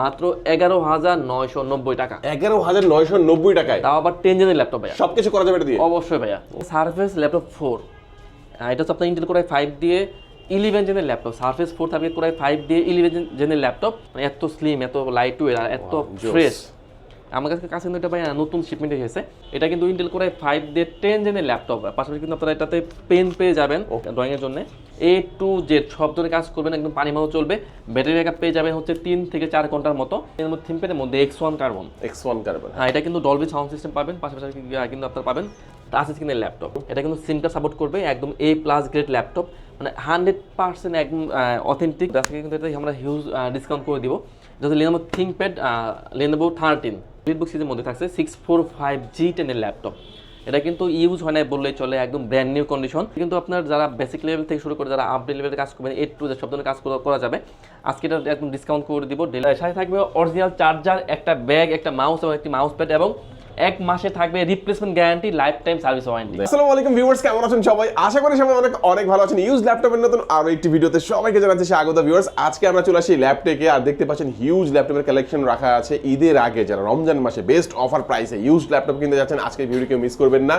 মাত্র এগারো হাজার নয়শো নব্বই টাকা। এগারো হাজার নয়শো নব্বই টাকায়। তাও আবার টেন জেনের ল্যাপটপ ভাইয়া। সবকিছু করা যাবে এটা দিয়ে। অবশ্যই ভাইয়া। সার্ফেস ল্যাপটপ ফোর এটা হচ্ছে আপনার ইন্টেল কোরাই ফাইভ দিয়ে ইলেভেন জেনের ল্যাপটপ। সার্ফেস ফোর থাকবে কোরাই ফাইভ দিয়ে ইলেভেন জেনের ল্যাপটপ। মানে এত স্লিম এত লাইট ওয়েট আর এত ফ্রেশ আমার কাছে কাছে কিন্তু এটা ভাই নতুন শিপমেন্ট এসেছে। এটা কিন্তু ইন্টেল কোরাই ফাইভ দিয়ে টেন জেনের ল্যাপটপ পাশাপাশি কিন্তু আপনারা এটাতে পেন পেয়ে যাবেন ড্রয়িং এর জন্য। এ টু জেড সব ধরনের কাজ করবেন একদম পানি মাও চলবে। ব্যাটারি ব্যাকআপ পেয়ে যাবেন হচ্ছে তিন থেকে চার ঘণ্টার মতো। এর মধ্যে মধ্যে X one carbon X one carbon হ্যাঁ এটা কিন্তু ডলবি সাউন্ড সিস্টেম পাবেন পাশাপাশি কিন্তু আপনারা পাবেন টাচ স্ক্রিনের ল্যাপটপ এটা কিন্তু সিমটা সাপোর্ট করবে একদম এ প্লাস গ্রেড ল্যাপটপ মানে হান্ড্রেড পার্সেন্ট একদম অথেন্টিক কিন্তু এটা আমরা হিউজ ডিসকাউন্ট করে দিব। যদি Lenovo ThinkPad Lenovo thirteen book মধ্যে থাকছে সিক্স ফোর ফাইভ জি টেনের ল্যাপটপ এটা কিন্তু ইউজ হয় না বললেই চলে, একদম ব্র্যান্ড নিউ কন্ডিশন কিন্তু আপনার যারা বেসিক লেভেল থেকে শুরু করে যারা আপডেট লেভেলের কাজ করবেন এইট টু সব ধরনের কাজ করা- যাবে। আজকে এটা একদম ডিসকাউন্ট করে দিব। সাথে থাকবে অরিজিনাল চার্জার একটা ব্যাগ একটা মাউস এবং একটি মাউস প্যাড এবং এক মাসে থাকবে replacement guarantee life time service warranty আসসালামু আলাইকুম ভিউয়ার্স কেমন আছেন সবাই? আশা করি সবাই অনেক অনেক ভালো আছেন। ইউজ ল্যাপটপের নতুন আরও একটি ভিডিওতে সবাইকে জানাচ্ছি স্বাগত ভিউয়ার্স আজকে আমরা চলে আসি ল্যাপটেকে আর দেখতে পাচ্ছেন হিউজ ল্যাপটপের কালেকশন রাখা আছে ঈদের আগে। যারা রমজান মাসে বেস্ট অফার প্রাইসে ইউজ ল্যাপটপ কিনতে যাচ্ছেন আজকে ভিডিও কেউ মিস করবেন না।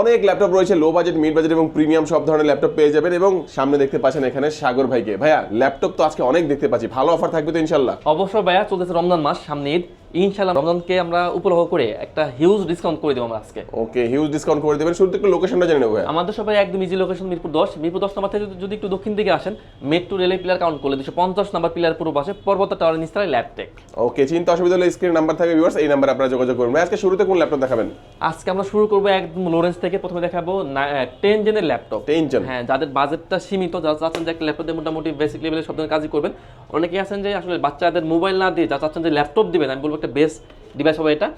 অনেক ল্যাপটপ রয়েছে লো বাজেট মিড বাজেট এবং প্রিমিয়াম সব ধরনের ল্যাপটপ পেয়ে যাবেন এবং সামনে দেখতে পাচ্ছেন এখানে সাগর ভাইকে। ভাইয়া ল্যাপটপ তো আজকে অনেক দেখতে পাচ্ছি। ভালো অফার থাকবে তো ইনশাল্লাহ অবশ্যই ভাইয়া চলতেছে রমজান মাস সামনে ঈদ। রমজানকে আমরা উপলক্ষ করে একটা হিউজ ডিসকাউন্ট করে দেবো আমরা আজকে। ওকে হিউজ ডিসকাউন্ট করে দেবেন। শুরুতে একটু লোকেশনটা জেনে নেব আমাদের সবাই একদম ইজি লোকেশন মিরপুর দশ। মিরপুর দশ নাম্বার থেকে যদি- একটু দক্ষিণ দিকে আসেন মেট্রো রেলের পিলার কাউন্ট করলে দুশো পঞ্চাশ নাম্বার পিলার পূর্ব পাশে পর্বত টাওয়ার নিস্তারায় ল্যাপটেক ওকে চিন্তা অসুবিধা হলে স্ক্রিন নাম্বার থাকে ভিউয়ার্স এই নাম্বারে আপনারা যোগাযোগ করবেন আজকে শুরুতে কোন ল্যাপটপ দেখাবেন? আজকে আমরা শুরু করব একদম লোরেন্স থেকে প্রথমে দেখাবো টেন জেনের ল্যাপটপ টেনশন হ্যাঁ যাদের বাজেটটা সীমিত যারা চাচ্ছেন যে একটা ল্যাপটপ দিয়ে মোটামুটি বেসিক লেভেলের সব ধরনের কাজই করবেন অনেকেই আছেন যে আসলে বাচ্চাদের মোবাইল না দিয়ে যা চাচ্ছেন যে ল্যাপটপ দিবেন আমি বলব একটা বেস্ট ডিভাইস হবে এটা।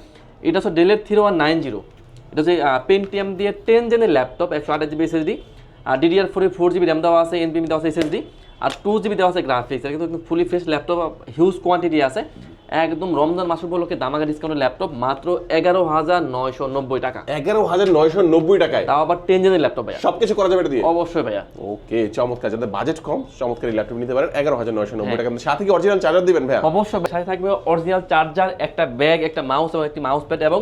এটা হচ্ছে ডেলের থ্রি ওয়ান নাইন জিরো এটা হচ্ছে পেন্টিএম দিয়ে টেন জেনের ল্যাপটপ একশো আঠাশ জিবি এসএসডি আর ডিডিআর ফোরে ফোর জিবি র্যাম দেওয়া আছে এনপিএম দেওয়া আছে এসএসডি আর টু জিবি দেওয়া আছে গ্রাফিক্স এটা কিন্তু fully fresh laptop huge quantity আছে। একদম রমজান মাস উপলক্ষে দামাকা ডিসকাউন্টের ল্যাপটপ মাত্র এগারো হাজার নয়শো নব্বই টাকা। এগারো হাজার নয়শো নব্বই টাকায়। তাও আবার টেন জেনের ল্যাপটপ ভাইয়া। সবকিছু করা যাবে এটা দিয়ে? অবশ্যই ভাইয়া। ওকে চমৎকার। যাদের বাজেট কম চমৎকার ল্যাপটপ নিতে পারেন। এগারো হাজার নয়শো নব্বই টাকা। সাথে কি অরিজিনাল চার্জার দিবেন ভাইয়া? অবশ্যই সাথে থাকবে অরিজিনাল চার্জার একটা ব্যাগ একটা মাউস এবং একটি মাউস প্যাড এবং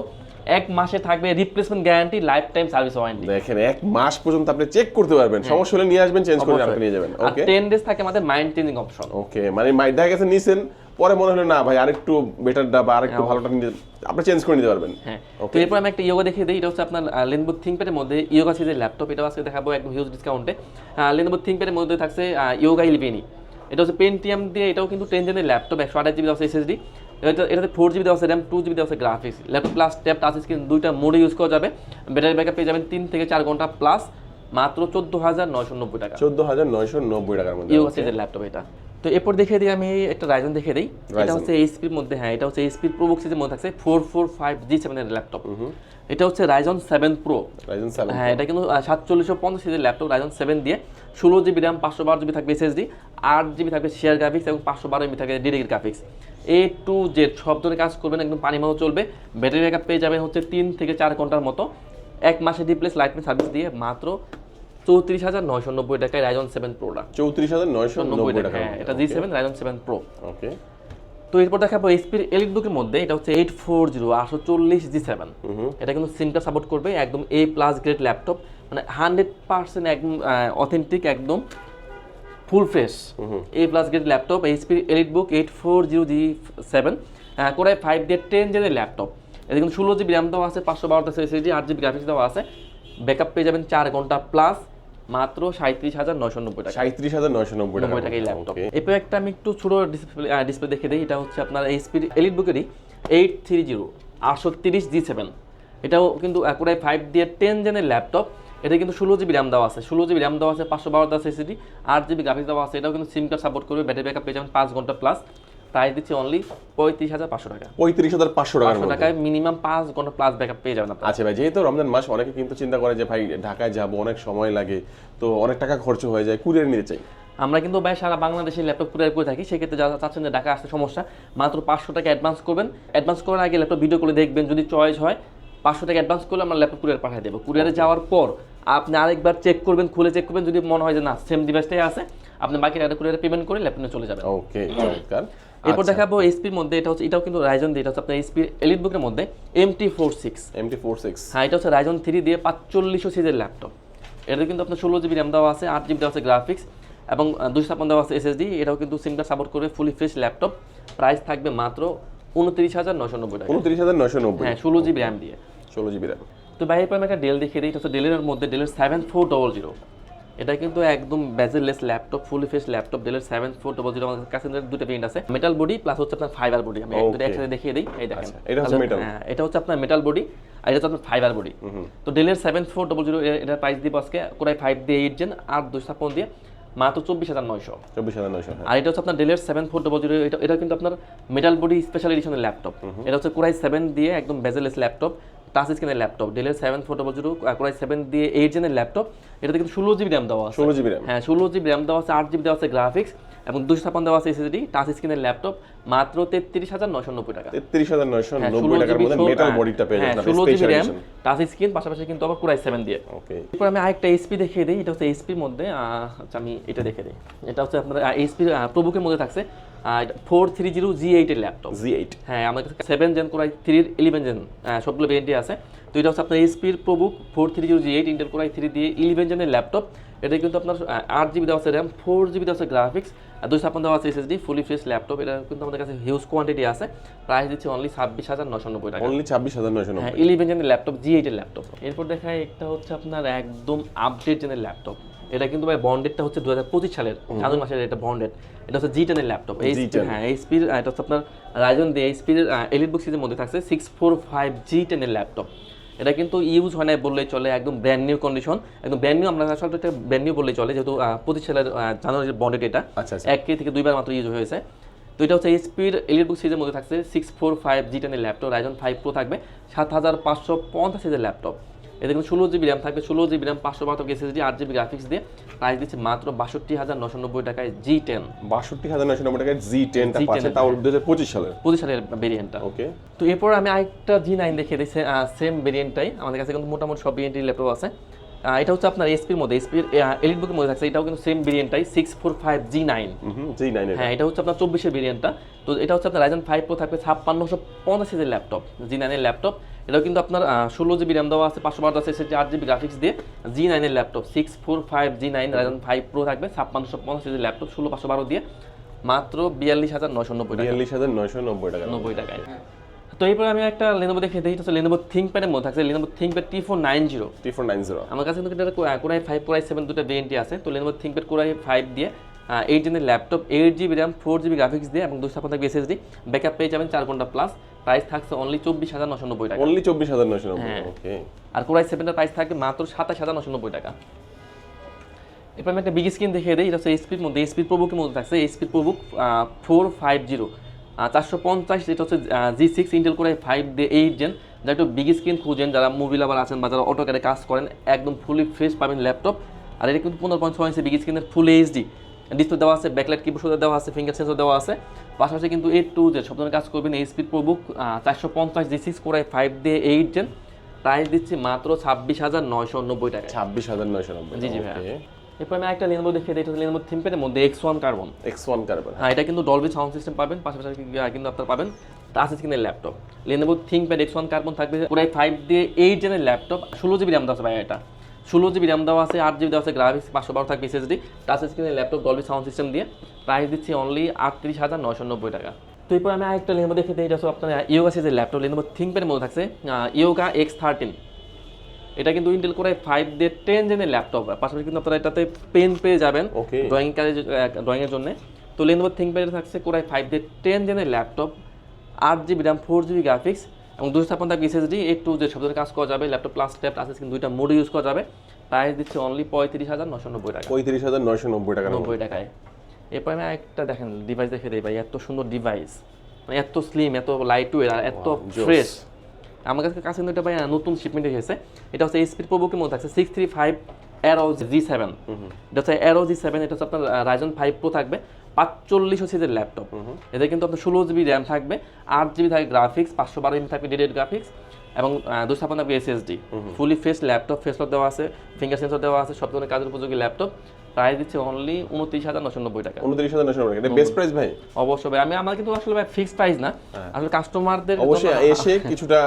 এক মাসে থাকবে replacement guarantee life time service warranty দেখেন এক মাস পর্যন্ত আপনি চেক করতে পারবেন। সমস্যা হলে নিয়ে আসবেন চেঞ্জ করে আপনি নিয়ে যাবেন। ওকে? টেন ডেজ থাকে আমাদের মাইন্ড চেঞ্জিং অপশন ওকে মানে মাই দেখা গেছে নিছেন। পরে মনে হলো না ভাই আরেকটু বেটারটা বা আরেকটু ভালোটা নিতে আপনি চেঞ্জ করে নিতে পারবেন। হ্যাঁ। তো এরপর আমি একটা ইয়োগা দেখিয়ে দিই এটা হচ্ছে আপনার লেনবো থিঙ্কপ্যাডের মধ্যে ইয়োগা সিরিজের ল্যাপটপ এটা আজকে দেখাবো একদম হিউজ ডিসকাউন্টে লেনবো থিঙ্কপ্যাডের মধ্যে থাকছে ইয়োগা ইলেভেনই এটা হচ্ছে পেন্টিএম দিয়ে এটাও কিন্তু টেন জেনের ল্যাপটপ একশো আঠাশ জিবি দেওয়া আছে এসএসডি এটা এটাতে ফোর জিবি দেওয়া আছে র্যাম টু জিবি দেওয়া আছে graphics laptop plus tab touch screen দুইটা মোডে ইউজ করা যাবে। ব্যাটারি ব্যাকআপ পেয়ে যাবেন তিন থেকে চার ঘণ্টা প্লাস মাত্র চোদ্দ হাজার নয়শো নব্বই টাকা। চোদ্দ হাজার নয়শো নব্বই টাকার মধ্যে ইউগা সিরিজের ল্যাপটপ এটা। তো এরপর দেখিয়ে দিই আমি একটা রাইজন দেখিয়ে দিই। এটা হচ্ছে এইচপির মধ্যে হ্যাঁ এটা হচ্ছে এইচপির প্রো সিরিজের মধ্যে থাকছে ফোর ফোর ফাইভ জি সেভেনের ল্যাপটপ এটা হচ্ছে Ryzen seven pro Ryzen seven হ্যাঁ এটা কিন্তু সাতচল্লিশশো পঞ্চাশ সিরিজের ল্যাপটপ রাইজন সেভেন দিয়ে। ষোলো জিবি র্যাম পাঁচশো বারো জিবি থাকবে এসএসডি আট জিবি থাকবে শেয়ার গ্রাফিক্স এবং পাঁচশো বারো জিবি থাকবে direct graphics A to Z সব ধরনের কাজ করবেন একদম পানি মতো চলবে। ব্যাটারি ব্যাকআপ পেয়ে যাবেন হচ্ছে তিন থেকে চার ঘণ্টার মতো। এক মাসে রিপ্লেস লাইটমেন সার্ভিস দিয়ে মাত্র চৌত্রিশ হাজার নয়শো নব্বই টাকায় রাইজন সেভেন প্রোটা চৌত্রিশ হাজার নয়শো নব্বই টাকা হ্যাঁ এটা G seven Ryzen seven pro okay তো এরপর দেখাবো এইচপির এলিট বুকের মধ্যে এটা হচ্ছে এইট ফোর জিরো আটশো চল্লিশ জি সেভেন এটা কিন্তু সিমটা সাপোর্ট করবে একদম এ প্লাস গ্রেড ল্যাপটপ মানে হান্ড্রেড পার্সেন্ট একদম অথেন্টিক একদম full fresh A plus grade laptop এইচপির EliteBook eight four zero G seven core i five দিয়ে টেন জেনের ল্যাপটপ এটা কিন্তু ষোলো জিবি র্যাম দেওয়া আছে পাঁচশো বারোটা এসএসডি আট জিবি গ্রাফিক্স দেওয়া আছে। ব্যাকআপ পেয়ে যাবেন চার ঘণ্টা প্লাস মাত্র সাঁত্রিশ হাজার নয়শো নব্বই টাকা। সাঁত্রিশ হাজার নয়শো নব্বই টাকা। টাকা এই ল্যাপটপ এরপর একটা আমি একটু ছোট ডিসপ্লে ডিসপ্লে দেখে দিই এটা হচ্ছে আপনার এইচপির এলিট বুকেরই এইট থ্রি জিরো আটশো তিরিশ জি সেভেন এটাও কিন্তু একুরাই ফাইভ দিয়ে টেন জেনের ল্যাপটপ এটা কিন্তু ষোলো জিবি র্যাম দেওয়া আছে। ষোলো জিবি র্যাম দেওয়া আছে পাঁচশো বারো দাস এসিডি আট জিবি গ্রাফিক্স দেওয়া আছে। এটাও কিন্তু সিম কার্ড সাপোর্ট করবে ব্যাটারি ব্যাকআপ পেয়ে যাবেন পাঁচ ঘণ্টা প্লাস প্রাইস দিচ্ছি অনলি পঁয়ত্রিশ হাজার পাঁচশো টাকা। পঁয়ত্রিশ হাজার পাঁচশো পাঁচশো টাকায় মিনিমাম পাঁচ ঘণ্টা প্লাস ব্যাকআপ পেয়ে যাবেন আচ্ছা ভাই যেহেতু রমজান মাস অনেকে কিন্তু চিন্তা করে যে ভাই ঢাকায় যাব অনেক সময় লাগে তো অনেক টাকা খরচ হয়ে যায় কুরিয়ার নিতে চাই। আমরা কিন্তু ভাই সারা বাংলাদেশে ল্যাপটপ কুরিয়ার করে থাকি সেক্ষেত্রে যারা চাচ্ছেন যে ঢাকা আসতে সমস্যা মাত্র পাঁচশো টাকা অ্যাডভান্স করবেন। অ্যাডভান্স করার আগে ল্যাপটপ ভিডিও করে দেখবেন যদি চয়েস হয় পাঁচশো টাকা অ্যাডভান্স করলে আমরা ল্যাপটপ কুরিয়ার পাঠিয়ে দেবো। কুরিয়ারে যাওয়ার পর আপনি আরেকবার চেক করবেন খুলে চেক করবেন যদি মনে হয় যে না সেম ডিভাইসটাই আছে আপনি বাকি টাকা কুরিয়ারে পেমেন্ট করে ল্যাপটপে চলে যাবেন। ওকে চমৎকার। এরপর আচ্ছা। দেখাবো এসপির মধ্যে এটা হচ্ছে এটাও কিন্তু রাইজন দিয়ে এটা হচ্ছে আপনার এসপির এলিট বুকের মধ্যে MT four six MT four six হ্যাঁ এটা হচ্ছে রাইজন থ্রি দিয়ে পাঁচচল্লিশশো সিজের ল্যাপটপ এটাতে কিন্তু আপনার ষোলো জিবি র্যাম দেওয়া আছে আট জিবি দেওয়া আছে গ্রাফিক্স এবং দুশো ছাপ্পান্ন দেওয়া আছে এসএসডি এটাও কিন্তু সিমটা সাপোর্ট করে ফুলি ফ্রেশ ল্যাপটপ প্রাইস থাকবে মাত্র উনত্রিশ হাজার নশো নব্বই টাকা। উনত্রিশ হাজার নয়শো নব্বই। হ্যাঁ ষোলো জিবি র্যাম দিয়ে। ষোলো জিবি র্যাম তো বাইরের পর আমি একটা ডেল দেখিয়ে দিই এটা হচ্ছে ডেলের মধ্যে ডেলের সেভেন ফোর ডবল জিরো এটা কিন্তু একদম bezelless laptop fully face laptop ডেলের সেভেন ফোর ডবল জিরো আমাদের কাছে দুটো প্রিন্ট আছে। মেটাল বডি প্লাস হচ্ছে আপনার ফাইবার বডি আমি. দুটো একসাথে দেখিয়ে দিই। এই দেখেন। আচ্ছা, এটা হচ্ছে তাহলে- হ্যাঁ এটা হচ্ছে আপনার মেটাল বডি আর এটা হচ্ছে ফাইবার বডি তো ডেলের সেভেন ফোর ডবল জিরো এটার প্রাইস দিব আজকে কোরাই ফাইভ দিয়ে এইট জেন আর দুশো ছাপ্পান্ন দিয়ে মাত্র চব্বিশ হাজার নয়শো। চব্বিশ হাজার নয়শো হ্যাঁ। আর এটা হচ্ছে আপনার ডেলের সেভেন ফোর ডবল জিরো এটা এটা কিন্তু আপনার মেটাল বডি স্পেশাল এডিশনের ল্যাপটপ। এটা হচ্ছে কোরাই সেভেন দিয়ে একদম বেজেলেস ল্যাপটপ। টাচ স্ক্রিনের ল্যাপটপ ডেলের seven four double zero core i seven দিয়ে এইট জেনের ল্যাপটপ এটাতে কিন্তু ষোলো জিবি র্যাম দেওয়া আছে। ষোলো জিবি র্যাম হ্যাঁ ষোলো জিবি র্যাম দেওয়া আছে আট জিবি দেওয়া আছে গ্রাফিক্স এবং দুশো ছাপ্পান্ন দেওয়া আছে এসএসডি টাচ স্ক্রিনের ল্যাপটপ মাত্র তেত্রিশ হাজার নশো নব্বই টাকা। তেত্রিশ হাজার নয়শো হ্যাঁ, নব্বই টাকার মধ্যে মেটাল হ্যাঁ, বডিটা পেয়ে হ্যাঁ, যাবেন ষোলো জিবি র্যাম টাচ স্ক্রিন পাশাপাশি কিন্তু আবার কুরাই সেভেন দিয়ে। ওকে এরপর আমি আরেকটা এসপি দেখিয়ে দিই এটা হচ্ছে এসপির মধ্যে আচ্ছা আমি এটা দেখে দিই। এটা হচ্ছে আপনার এসপি প্রবুকের মধ্যে থাকছে। ফোর থ্রি জিরো জি এইটের ল্যাপটপ জি এইট হ্যাঁ কাছে সেভেন জেন কোরাই থ্রির ইলেভেন জেন সবগুলো ভেরিয়েন্টই আছে। তো এটা হচ্ছে আপনার এসপির ProBook four three zero G eight Intel core i three দিয়ে ইলেভেন জেনের ল্যাপটপ এটা কিন্তু আপনার আট জিবি দেওয়া আছে র্যাম ফোর জিবি দেওয়া আছে গ্রাফিক্স আর দুই ছাপ্পান্ন দেওয়া আছে এসএসডি ফুলি ফ্রেশ ল্যাপটপ এটা কিন্তু আমাদের কাছে হিউজ কোয়ান্টিটি আছে। প্রাইস দিচ্ছে অনলি ছাব্বিশ হাজার নশো নব্বই টাকা। অনলি ছাব্বিশ হাজার নয়শো হ্যাঁ ইলেভেন জেনের ল্যাপটপ জি এইটের ল্যাপটপ এরপর দেখায় একটা হচ্ছে আপনার একদম আপডেট জেনের ল্যাপটপ এটা কিন্তু ভাই বন্ডেডটা হচ্ছে দু হাজার পঁচিশ সালের জানুয়ারি মাসের এটা বন্ডেড এটা হচ্ছে জি টেনের ল্যাপটপ এই G10 হ্যাঁ এইচপির এটা হচ্ছে আপনার রাইজন দিয়ে এইচপির এলিট বুক সিরিজের মধ্যে থাকছে সিক্স ফোর ফাইভ জি টেনের ল্যাপটপ এটা কিন্তু ইউজ হয় না বললেই চলে একদম ব্র্যান্ড নিউ কন্ডিশন একদম ব্র্যান্ড নিউ আমরা আসলে এটা ব্র্যান্ড নিউ বললেই চলে যেহেতু পঁচিশ সালের জানুয়ারির বন্ডেড এটা। আচ্ছা আচ্ছা। এক কে থেকে দুইবার মাত্র ইউজ হয়েছে। তো এটা হচ্ছে এইচপির এলিট বুক সিরিজের মধ্যে থাকছে সিক্স ফোর ফাইভ জি টেনের ল্যাপটপ রাইজন ফাইভ প্রো থাকবে সাত হাজার পাঁচশো পঞ্চাশ সিজের ল্যাপটপ এতে কিন্তু ষোলো জিবি র্যাম থাকবে ষোলো জিবি র্যাম পাঁচশো বাহাত্তর এসএসডি আট জিবি গ্রাফিক্স দিয়ে প্রাইস দিচ্ছে মাত্র বাষট্টি হাজার নশো নব্বই টাকায় জি টেন বাষট্টি হাজার নশো নব্বই টাকায় জি টেন G10 পাচ্ছে তাও দু হাজার পঁচিশ সালের। পঁচিশ সালের ভেরিয়েন্টটা ওকে তো এরপর আমি আরেকটা জি নাইন দেখিয়ে দিচ্ছি সেম ভেরিয়েন্টটাই আমাদের কাছে কিন্তু মোটামুটি সব ভেরিয়েন্টের ল্যাপটপ আছে। এটা হচ্ছে আপনার এসপির মধ্যে এসপির এলিট বুকের মধ্যে থাকছে এটাও কিন্তু same ভেরিয়েন্টটাই six four five G nine G নাইনের হ্যাঁ এটা হচ্ছে আপনার চব্বিশের ভেরিয়েন্টটা তো এটা হচ্ছে আপনার রাইজন ফাইভ প্রো থাকবে ছাপ্পান্নশো পঞ্চাশ সিজের ল্যাপটপ জি নাইনের ল্যাপটপ এটাও কিন্তু আপনার ষোলো জিবি র্যাম দেওয়া আছে পাঁচশো বারো আছে জিবি গ্রাফিক্স দিয়ে। জি নাইনের laptop six four five G nine Ryzen five pro থাকবে ছাপ্পান্নশো পঞ্চাশ সিজের ল্যাপটপ ষোলো পাঁচশো বারো দিয়ে। মাত্র বিয়াল্লিশ হাজার নশো নব্বই টাকা। বিয়াল্লিশ হাজার নয়শো নব্বই টাকা। নব্বই টাকায়। তো এরপর আমি একটা লেনোভো দেখে এটা হচ্ছে লেনোভো থিঙ্কপ্যাডের মধ্যে থাকছে Lenovo ThinkPad T four nine zero T four nine zero আমার কাছে কিন্তু কোরাই ফাইভ কোরাই সেভেন দুটো ভেরিয়েন্টই আছে তো Lenovo ThinkPad core i five দিয়ে eight জেনের laptop eight GB RAM four GB graphics দিয়ে এবং দুশো থাকবে এসএসডি ব্যাকআপ পেয়ে যাবেন চার ঘণ্টা প্লাস প্রাইস থাকছে অনলি চব্বিশ হাজার নশো নব্বই টাকা। অনলি চব্বিশ হাজার নয়শো নব্বই হ্যাঁ। ওকে আর কোরাই সেভেনটার প্রাইস থাকবে মাত্র সাতাশ হাজার নশো নব্বই টাকা। এরপর আমি একটা বিগ স্ক্রিন দেখিয়ে দিই এটা হচ্ছে এসপির মধ্যে এসপির প্রবুকের মধ্যে থাকছে এসপির প্রবুক ফোর ফাইভ জিরো চারশো পঞ্চাশ যেটা হচ্ছে G six Intel core five দিয়ে এইট জেন যারা একটু বিগ স্ক্রিন খুঁজেন যারা মুভি লাভার আছেন বা যারা অটো ক্যারে কাজ করেন একদম ফুলি ফ্রেশ পাবেন ল্যাপটপ আর এটা কিন্তু পনেরো পয়েন্ট ছয় ইঞ্চি বিগ স্ক্রিনের ফুল এইচডি ডিসপ্লে দেওয়া আছে ব্যাকলাইট কিবোর্ড দেওয়া আছে ফিঙ্গার সেন্সর দেওয়া আছে। পাশাপাশি কিন্তু এইট টু জেড সব ধরনের কাজ করবেন এইচপির প্রবুক চারশো পঞ্চাশ জি সিক্স করে ফাইভ দিয়ে এইট জেন প্রাইস দিচ্ছি মাত্র ছাব্বিশ হাজার নয়শো নব্বই টাকা ছাব্বিশ হাজার নয়শো নব্বই জি জি ভাইয়া। এরপর আমি একটা লেনোভো দেখিয়ে দিই এটা লেনোভো থিমপ্যাডের মধ্যে X one carbon X one carbon হ্যাঁ। এটা কিন্তু ডলবি সাউন্ড সিস্টেম পাবেন পাশাপাশি কিন্তু আপনার পাবেন টাচ স্ক্রিনের laptop Lenovo ThinkPad X one carbon থাকবে পুরাই ফাইভ দিয়ে এইট জেনের ল্যাপটপ ষোলো জিবি র্যাম দেওয়া আছে ভাই এটা। ষোলো জিবি র্যাম দেওয়া আছে আট জিবি দেওয়া আছে গ্রাফিক্স পাঁচশো বারো থাকবে এসএসডি টাচ স্ক্রিনের ল্যাপটপ ডলবি সাউন্ড সিস্টেম দিয়ে প্রাইস দিচ্ছি অনলি আটত্রিশ হাজার নয়শো নব্বই টাকা। তো এরপর আমি আরেকটা লেনোভো দেখে দিই এটা হচ্ছে আপনার ইয়োগা সিজের ল্যাপটপ লেনোভো থিঙ্কপ্যাডের মধ্যে থাকছে ইয়োগা এক্স থার্টিন এটা কিন্তু ইন্টেল করে ফাইভ দিয়ে টেন জেনের ল্যাপটপ পাশাপাশি কিন্তু আপনারা এটাতে পেন পেয়ে যাবেন. ড্রয়িং কাজে ড্রয়িংয়ের জন্য। তো লেনোভো থিঙ্কপ্যাডে থাকছে কোরাই ফাইভ দিয়ে টেন জেনের ল্যাপটপ আট GB RAM four GB graphics এবং দুশো ছাপ্পান্ন থাকবে এসএসডি এইট টু জেড সব ধরনের কাজ করা যাবে। Laptop plus tab touch screen দুইটা মোড ইউজ করা যাবে। প্রাইস দিচ্ছে অনলি পঁয়ত্রিশ হাজার নশো নব্বই টাকা। পঁয়ত্রিশ হাজার নয়শো নব্বই টাকা নব্বই টাকায়। এরপর আমি একটা দেখেন ডিভাইস দেখে দিই ভাই এত সুন্দর ডিভাইস মানে এত স্লিম এত লাইট এত ফ্রেশ আমার কাছে কাছে কিন্তু এটা ভাই নতুন শিপমেন্ট এসেছে। এটা হচ্ছে স্পিড প্রবুকের মধ্যে আছে six three five aero G seven এটা হচ্ছে অ্যারো জি সেভেন এটা হচ্ছে আপনার রাইজন ফাইভ প্রো থাকবে। পাঁচচল্লিশশো সিজের ল্যাপটপ এতে কিন্তু আপনার ষোলো জিবি র্যাম থাকবে আট জিবি থাকবে গ্রাফিক্স পাঁচশো বারো জিবি থাকবে ডেডেড গ্রাফিক্স এবং দুশো ছাপ্পান্ন থাকবে SSD fully face laptop face lock দেওয়া আছে ফিঙ্গার সেন্সর দেওয়া আছে সব ধরনের কাজের উপযোগী ল্যাপটপ প্রাইস দিচ্ছি অনলি উনত্রিশ হাজার নশো নব্বই টাকা। উনত্রিশ হাজার নশো নব্বই এটা বেস্ট প্রাইস ভাই। অবশ্যই ভাই। আমি আমার কিন্তু আসলে ভাই ফিক্সড প্রাইস না। আসলে কাস্টমারদের হ্যাঁ। অবশ্যই এসে কিছুটা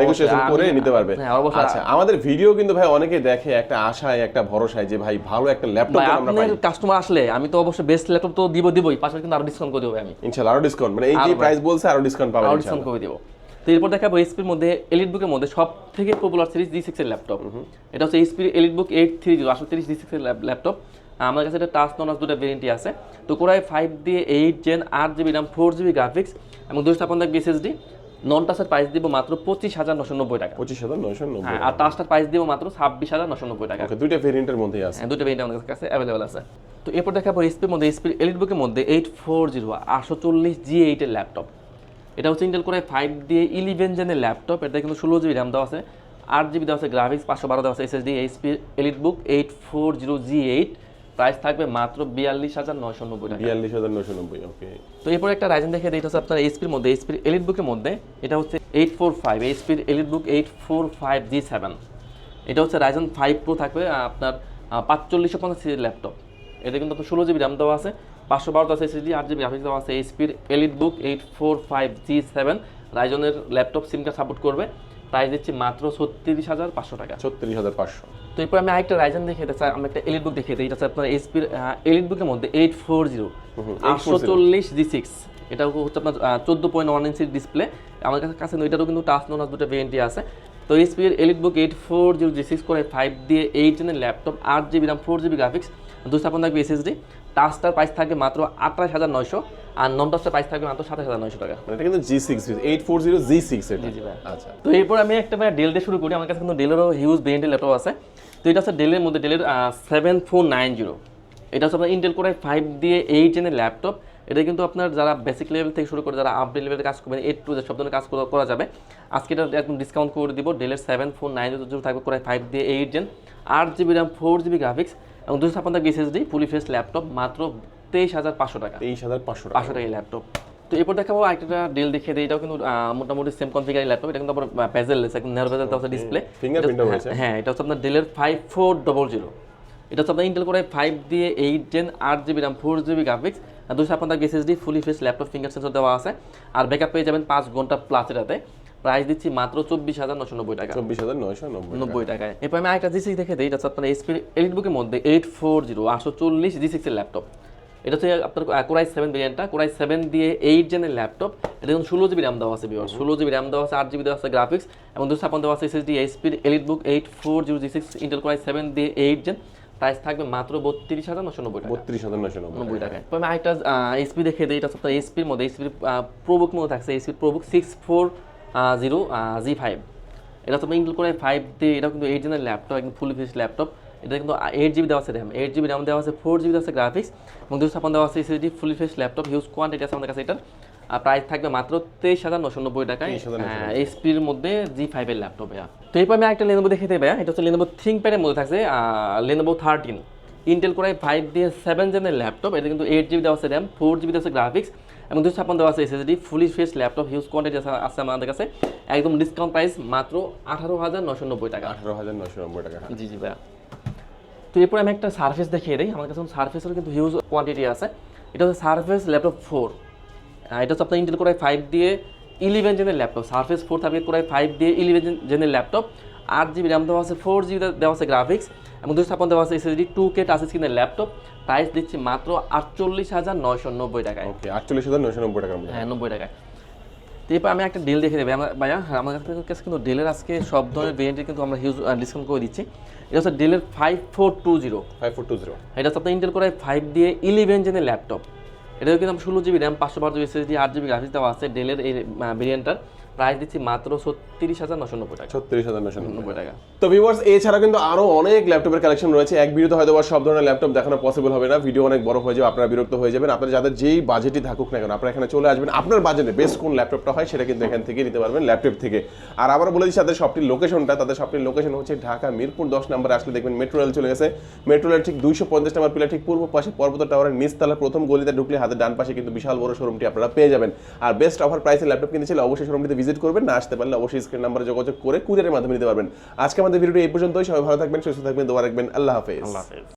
নেগোসিয়েশন করে নিতে পারবে। হ্যাঁ, অবশ্যই। আচ্ছা আমাদের ভিডিও কিন্তু ভাই অনেকে দেখে একটা আশায় একটা ভরসায় যে ভাই ভালো একটা ল্যাপটপ আমরা পাই? কাস্টমার আসলে আমি তো অবশ্যই বেস্ট ল্যাপটপ তো দিব দিবই। পাশাপাশি কিন্তু আরও ডিসকাউন্ট করে দেবো আমি। ইনশাআল্লাহ আরও ডিসকাউন্ট মানে এই যে প্রাইস বলছে আরও ডিসকাউন্ট পাবেন আরও ডিসকাউন্ট করে দেবো। তো এরপর দেখাবো এইচপির মধ্যে এলিট বুকের মধ্যে সব থেকে পপুলার সিরিজ জি সিক্স এর ল্যাপটপ এটা হচ্ছে এইচপির এলিট বুক এইট থ্রি জিরো আসলে তিরিশ জি সিক্স এর ল্যাপটপ আমার কাছে এটা টাচ নন দুটো ভেরিয়েন্টই আছে। তো কোরাই ফাইভ দিয়ে এইট জেন আট GB RAM four GB graphics এবং দুশো ছাপ্পান্ন থাকবে এসএসডি নন টাচের প্রাইস দিব মাত্র পঁচিশ হাজার নশো নব্বই টাকা। পঁচিশ হাজার নয়শো নব্বই হ্যাঁ আর টাচটার প্রাইস দিব মাত্র ছাব্বিশ হাজার নশো নব্বই টাকা। দুইটা ভেরিয়েন্টের মধ্যেই আছে। হ্যাঁ দুটো ভেরিয়েন্ট আমাদের কাছে অ্যাভেলেবেল আছে। তো এরপর দেখাবো এসপির মধ্যে এসপির এলিট বুকের মধ্যে এইট ফোর জিরো আটশো চল্লিশ জি এইটের ল্যাপটপ এটা হচ্ছে ইন্টেল করে ফাইভ দিয়ে ইলেভেন জেনের ল্যাপটপ এটা কিন্তু ষোলো জিবি র্যাম দেওয়া আছে। আট জিবি দেওয়া আছে গ্রাফিক্স পাঁচশো বারো দেওয়া আছে SSD HP EliteBook eight four zero G eight price থাকবে মাত্র বিয়াল্লিশ হাজার নয়শো নব্বই বিয়াল্লিশ হাজার নয়শো নব্বই ওকে তো এরপর একটা রাইজেন দেখে দিই এটা হচ্ছে আপনার এইচপির মধ্যে এইচপির এলিট বুকের মধ্যে এটা হচ্ছে eight four five এইচপির EliteBook eight four five G seven এটা হচ্ছে রাইজেন ফাইভ প্রো থাকবে আপনার পাঁচচল্লিশশো পঞ্চাশ সিরির ল্যাপটপ। এটা কিন্তু আপনার ষোলো জিবি র্যাম দেওয়া আছে পাঁচশো বারো আছে এসএসডি আট জিবি গ্রাফিক্স দেওয়া আছে এইচপির EliteBook eight four five G seven রাইজনের laptop SIM card support করবে। প্রাইস দিচ্ছি মাত্র ছত্রিশ হাজার পাঁচশো টাকা। ছত্রিশ হাজার পাঁচশো। তো এরপর আমি আরেকটা রাইজেন দেখে দিতে চাই আমি একটা এলিট বুক দিই এটা হচ্ছে আপনার এইচপির এলিট বুকের মধ্যে এইট ফোর জিরো আটশো চল্লিশ জি সিক্স এটা হচ্ছে আপনার চোদ্দ পয়েন্ট ওয়ান ইঞ্চির ডিসপ্লে আমার কাছে কাছে এটারও কিন্তু টাচ নোন দুটো ভেরিয়েন্টই আছে। তো এইচপির EliteBook eight four zero G six core five দিয়ে এইট জেনের ল্যাপটপ আট GB RAM four GB graphics ছাপ্পান্ন থাকবে এসএসডি টাচটার প্রাইস থাকবে মাত্র আঠাশ হাজার নয়শো আর নন টাচটার প্রাইস থাকবে মাত্র সাতাশ হাজার নয়শো টাকা। মানে এটা কিন্তু G six eight four zero G six এটা। আচ্ছা। তো এরপর আমি একটা ভাই ডেল দিয়ে শুরু করি আমার কাছে কিন্তু ডেলেরও হিউজ ভেরিয়েন্টের ল্যাপটপ আছে। তো এটা হচ্ছে ডেলের মধ্যে ডেলের সেভেন ফোর নাইন জিরো এটা হচ্ছে আপনার ইন্টেল কোরাই ফাইভ দিয়ে এইট জেনের ল্যাপটপ এটা কিন্তু আপনার যারা বেসিক লেভেল থেকে শুরু করে যারা আপডেট লেভেলের কাজ করবেন এইট টু সব ধরনের কাজ করা- করা যাবে। আজকে এটা একদম ডিসকাউন্ট করে দিব ডেলের সেভেন ফোর নাইন জিরো থাকবে কোরাই ফাইভ দিয়ে এইট জেন আট GB RAM four GB graphics এবং দুশো ছাপ্পান্ন এসএসডি ফুলি ফেস ল্যাপটপ মাত্র তেইশ হাজার পাঁচশো টাকা। তেইশ হাজার পাঁচশো টাকা। পাঁচশো টাকা ল্যাপটপ তো এরপর দেখাবো একটা ডেল দেখিয়ে দিই। এটাও কিন্তু মোটামুটি সেম কনফিগারি ল্যাপটপ এটা কিন্তু আবার প্যাজেল একদম নেরো প্যাজেল দেওয়া ডিসপ্লে। হ্যাঁ এটা হচ্ছে আপনার ডেলের ফাইভ ফোর ডবল জিরো এটা হচ্ছে আপনার ইন্টেল করে ফাইভ দিয়ে এইট জেন আট GB RAM four GB graphics দুশো আপনার SSD fully face laptop finger sensor দেওয়া আছে। আর ব্যাকআপ পেয়ে যাবেন পাঁচ ঘণ্টা প্লাস এটাতে। প্রাইস দিচ্ছি মাত্র চব্বিশ হাজার নশো নব্বই টাকা। চব্বিশ হাজার নব্বই নব্বই টাকায়। এরপর আমি আরেকটা জি সিক্স দেখে দিই। এটা হচ্ছে আপনার এসপি এলিট বুকের মধ্যে এইট ফোর জিরো আটশো চল্লিশ জি সিক্সের ল্যাপটপ এটা হচ্ছে আপনার কোরাই সেভেন ভেরিয়েন্টটা কোরাই সেভেন দিয়ে এইট জেনের ল্যাপটপ এটা কিন্তু ষোলো জিবি র্যাম দেওয়া আছে বিওর ষোলো জিবি র্যাম দেওয়া আছে আট জিবি দেওয়া আছে গ্রাফিক্স এবং দুশো ছাপ্পান্ন দেওয়া আছে SSD এইচপির EliteBook eight four zero G six Intel core i seven দিয়ে এইট জেন প্রাইস থাকবে মাত্র বত্রিশ হাজার নশো নব্বই টাকা। বত্রিশ হাজার নয়শো নব্বই তো আমি আরেকটা এসপি দেখে দিই। এটা আপনার এসপির মধ্যে এসপির প্রোবুক মধ্যে থাকছে। এসপির ProBook six four zero G five এটা তো ইনক্লুড করে ফাইভ দিয়ে এটা কিন্তু এইট জেনের ল্যাপটপ একদম ফুল ফিস ল্যাপটপ এটা কিন্তু এইট জিবি দেওয়া আছে র্যাম এইট জিবি র্যাম দেওয়া আছে ফোর জিবি দেওয়া আছে গ্রাফিক্স এবং দুশো ছাপ্পান্ন দেওয়া আছে SSD full face laptop huge quantity আছে আমাদের কাছে এটার। আর প্রাইস থাকবে মাত্র তেইশ হাজার নশো নব্বই টাকায় 23,990 এসপির মধ্যে জি ফাইভের ল্যাপটপ তো এরপর আমি একটা লেনোভো দেখে দেবে এটা হচ্ছে লেনোভো থিঙ্কপ্যাডের মধ্যে থাকছে Lenovo thirteen Intel core i five দিয়ে সেভেন জেনের ল্যাপটপ এটা কিন্তু এইট জিবি দেওয়া আছে র্যাম ফোর জিবি দেওয়া আছে গ্রাফিক্স এবং দুশো ছাপ্পান্ন দেওয়া আছে SSD fully face laptop huge quantity আছে আমাদের কাছে। একদম ডিসকাউন্ট প্রাইস মাত্র আঠারো হাজার নশো নব্বই টাকা। আঠারো হাজার নয়শো নব্বই টাকা। জি জি ভাইয়া। তো এরপরে আমি একটা সার্ফেস দেখিয়ে দিই। আমার কাছে সার্ফেসের কিন্তু হিউজ কোয়ান্টিটি আছে। এটা হচ্ছে সার্ফেস ল্যাপটপ ফোর এটা হচ্ছে আপনার ইন্টেল কোরাই ফাইভ দিয়ে ইলেভেন জেনের ল্যাপটপ সার্ফেস ফোর থাকবে কোরাই ফাইভ দিয়ে ইলেভেন জেনের ল্যাপটপ আট জিবি র্যাম দেওয়া আছে ফোর জিবি দেওয়া আছে গ্রাফিক্স এবং দুশো ছাপ্পান্ন দেওয়া আছে এসএসডি টু কে টাচ স্ক্রিনের ল্যাপটপ প্রাইস দিচ্ছি মাত্র আটচল্লিশ হাজার নয়শো নব্বই টাকায়। আটচল্লিশ হাজার নয়শো নব্বই টাকা হ্যাঁ নব্বই টাকায়। তো এরপর আমি একটা ডিল দেখে দেবে আমার ভাইয়া হ্যাঁ, আমার কাছে কিন্তু ডেলের আজকে সব ধরনের ভেরিয়েন্টের কিন্তু আমরা হিউজ ডিসকাউন্ট করে দিচ্ছি। এটা হচ্ছে ডেলের five four two zero five four two zero এটা হচ্ছে আপনার ইন্টেল করে ফাইভ দিয়ে ইলেভেন জেনের ল্যাপটপ এটা কিন্তু আমরা ষোলো জিবি র্যাম পাঁচশো বারো জিবি এসএসডি আট জিবি গ্রাফিক্স দেওয়া আছে ডেলের এই ভেরিয়েন্টটার প্রাইস দিচ্ছি মাত্র ছত্রিশ হাজার নশো নব্বই টাকা। ছত্রিশ হাজার নয়শো নব্বই টাকা। তো ভিউয়ার্স এছাড়া কিন্তু আরও অনেক ল্যাপটপের কালেকশন রয়েছে। এক ভিডিওতে হয়তো সব ধরনের ল্যাপটপ দেখানো পসিবল হবে না। ভিডিও অনেক বড় হয়ে যাবে আপনারা বিরক্ত হয়ে যাবেন। আপনারা যাদের যেই বাজেটই থাকুক না কেন আপনারা এখানে চলে আসবেন। আপনার বাজেটে বেস্ট কোন ল্যাপটপটা হয় সেটা কিন্তু এখান থেকে নিতে পারবেন ল্যাপটপ থেকে। আর আবার বলে দিচ্ছি তাদের শপটির লোকেশনটা তাদের শপটির লোকেশন হচ্ছে ঢাকা মিরপুর দশ নম্বরে। আসলে দেখবেন মেট্রো রেল চলে গেছে। মেট্রো রেল ঠিক দুইশো পঞ্চাশ নম্বর পিলার ঠিক পূর্ব পাশে পর্বত টাওয়ারের নিচতলার প্রথম গলিতে ঢুকলে হাতের ডান পাশে কিন্তু বিশাল বড় শোরুমটি আপনারা পেয়ে যাবেন। আর বেস্ট অফার প্রাইসে ল্যাপটপ কিনতে চাইলে অবশ্যই শোরুমটিতে ভিজিট করবেন, না আসতে পারলে অবশ্যই স্ক্রিন নাম্বারে যোগাযোগ করে কুরিয়ারের মাধ্যমে নিতে পারবেন। আজকে আমাদের ভিডিওটি এই পর্যন্তই, সবাই ভালো থাকবেন, সুস্থ থাকবেন, দোয়া রাখবেন, আল্লাহ হাফেজ। আল্লাহ হাফেজ।